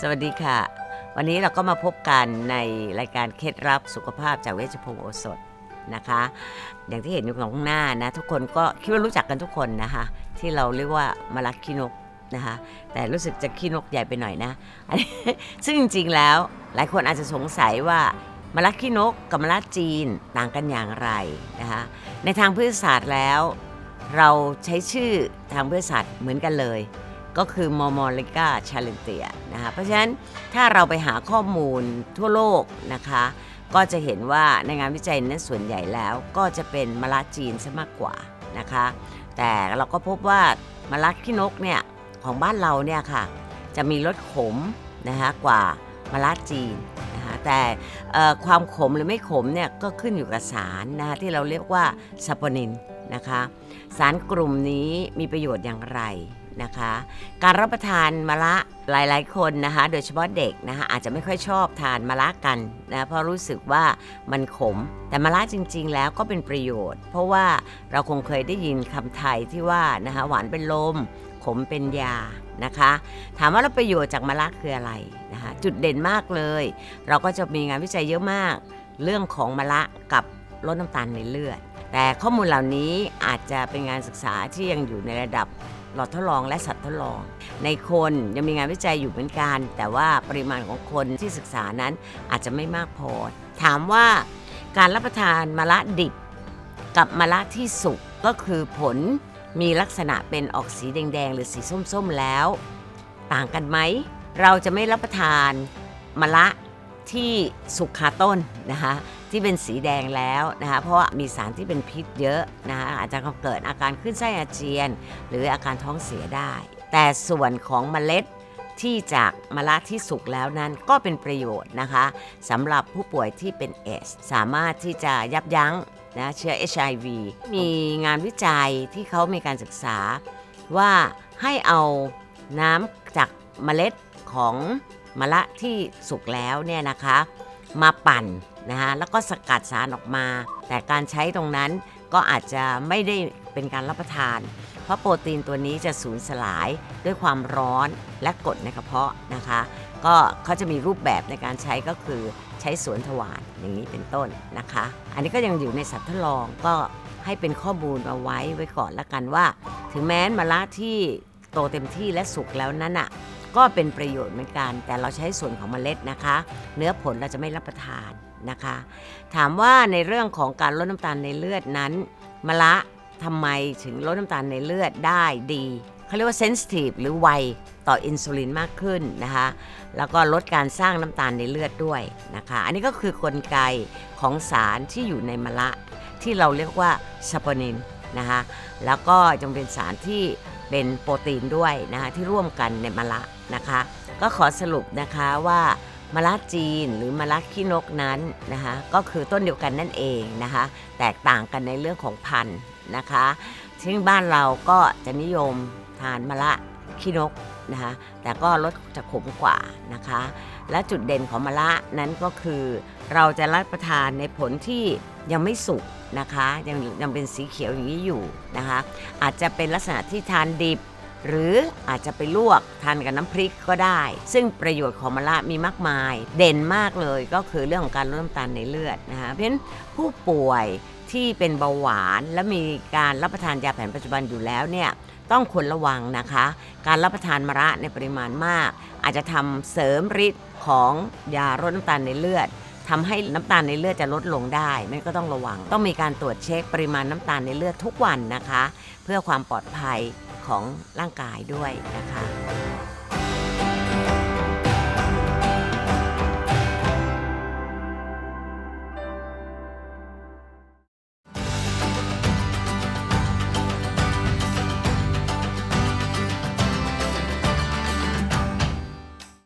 สวัสดีค่ะ วันนี้เราก็มาพบกันในรายการเคล็ดลับสุขภาพจากเวชพงศ์โอสถนะคะ อย่างที่เห็นอยู่ข้างหน้านะทุกคนก็คิดว่ารู้จักกันทุกคนนะคะ ที่เราเรียกว่ามลักขี้นกนะคะ แต่รู้สึกจะขี้นกใหญ่ไปหน่อยนะนนซึ่งจริงๆแล้วหลายคนอาจจะสงสัยว่ามะลักขี้นกกับมะลักจีนต่างกันอย่างไรนะคะในทางพืชศาสตร์แล้ว เราใช้ชื่อทางพืชศาสตร์เหมือนกันเลย ก็คือมอมอลิกาชาเลนเตียนะคะเพราะฉะนั้นถ้าเราไปหาข้อมูลทั่วโลกนะคะ ก็จะเห็นว่าในงานวิจัยนั้นส่วนใหญ่แล้วก็จะเป็นมะระจีนซะมากกว่านะคะ แต่เราก็พบว่ามะระขี้นกเนี่ยของบ้านเราเนี่ยค่ะ จะมีรสขมนะคะกว่ามะระจีนนะคะแต่ความขมหรือไม่ขมเนี่ยก็ขึ้นอยู่กับสารนะคะที่เราเรียกว่าซาโปนินนะคะ สารกลุ่มนี้มีประโยชน์อย่างไร นะคะ การรับประทานมะระหลายๆ คนนะคะ โดยเฉพาะเด็กนะคะอาจจะไม่ค่อยชอบทานมะระกันนะเพราะรู้สึกว่ามันขม แต่มะระจริง ๆ แล้วก็เป็นประโยชน์ เพราะว่าเราคงเคยได้ยินคำไทยที่ว่านะคะหวานเป็นลมขมเป็นยานะคะ ถามว่าแล้วประโยชน์จากมะระคืออะไรนะคะจุดเด่นมากเลย เราก็จะมีงานวิจัยเยอะมาก เรื่องของมะระกับลดน้ำตาลในเลือดแต่ข้อมูลเหล่านี้อาจจะเป็นงานศึกษาที่ยังอยู่ในระดับ หลอดทดลองและสัตว์ทดลอง ในคนยังมีงานวิจัยอยู่เหมือนกัน แต่ว่าปริมาณของคนที่ศึกษานั้นอาจจะไม่มากพอ ถามว่าการรับประทานมะระดิบกับมะระที่สุกก็คือผลมีลักษณะเป็นออกสีแดงๆ หรือสีส้มๆแล้ว ต่างกันไหม เราจะไม่รับประทานมะระที่สุกคาต้นนะคะ ที่เป็นสีแดงแล้วนะคะเพราะว่ามีสารที่เป็นพิษเยอะนะคะอาจจะเกิดอาการขึ้นไส้อาเจียน หรืออาการท้องเสียได้ แต่ส่วนของเมล็ดที่จากมะระที่สุกแล้วนั้นก็เป็นประโยชน์นะคะสำหรับผู้ป่วยที่เป็นเอสสามารถที่จะยับยั้งนะเชื้อ HIV มีงานวิจัยที่เขามีการศึกษา ว่าให้เอาน้ำจากเมล็ดของมะระที่สุกแล้วเนี่ยนะคะ มาปั่น นะคะแล้วก็สกัดสารออกมา แต่การใช้ตรงนั้นก็อาจจะไม่ได้เป็นการรับประทาน เพราะโปรตีนตัวนี้จะสูญสลายด้วยความร้อนและกดในกระเพาะนะคะ ก็เขาจะมีรูปแบบในการใช้ก็คือใช้สวนทวารอย่างนี้เป็นต้นนะคะ อันนี้ก็ยังอยู่ในสัตว์ทดลองก็ให้เป็นข้อมูลเอาไว้ไว้ก่อนละกันว่า ถึงแม้มะระที่โตเต็มที่และสุกแล้วนั้นอะก็เป็นประโยชน์เหมือนกัน แต่เราใช้ส่วนของเมล็ดนะคะ เนื้อผลเราจะไม่รับประทาน นะคะ ถามว่าในเรื่องของการลดน้ำตาลในเลือดนั้นมะระทำไมถึงลดน้ำตาลในเลือดได้ดีเขาเรียกว่าเซนซิทีฟหรือไวต่ออินซูลินมากขึ้นนะคะ แล้วก็ลดการสร้างน้ำตาลในเลือดด้วยนะคะ อันนี้ก็คือกลไกของสารที่อยู่ในมะระที่เราเรียกว่าซาโปนินนะคะแล้วก็ยังเป็นสารที่เป็นโปรตีนด้วยนะคะที่ร่วมกันในมะระนะคะ ก็ขอสรุปนะคะว่า มะระจีนหรือมะระขี้นกนั้นนะคะ ก็คือต้นเดียวกันนั่นเองนะคะ แตกต่างกันในเรื่องของพันธุ์นะคะซึ่งบ้านเราก็จะนิยมทานมะระขี้นกนะคะแต่ก็รสจะขมกว่านะคะ และจุดเด่นของมะระนั้นก็คือ เราจะรับประทานในผลที่ยังไม่สุกนะคะ ยังยังเป็นสีเขียวอย่างนี้อยู่นะคะ อาจจะเป็นลักษณะที่ทานดิบ หรืออาจจะไปลวกทานกับน้ำพริกก็ได้ ซึ่งประโยชน์ของมะระมีมากมาย เด่นมากเลยก็คือเรื่องของการลดน้ำตาลในเลือดนะคะเพราะฉะนั้นผู้ป่วยที่เป็นเบาหวานและมีการรับประทานยาแผนปัจจุบันอยู่แล้วเนี่ยต้องควรระวังนะคะ การรับประทานมะระในปริมาณมาก อาจจะทำเสริมฤทธิ์ของยาลดน้ำตาลในเลือดทำให้น้ำตาลในเลือดจะลดลงได้นั่นก็ต้องระวัง ต้องมีการตรวจเช็คปริมาณน้ำตาลในเลือดทุกวันนะคะ เพื่อความปลอดภัย ของร่างกายด้วยนะคะ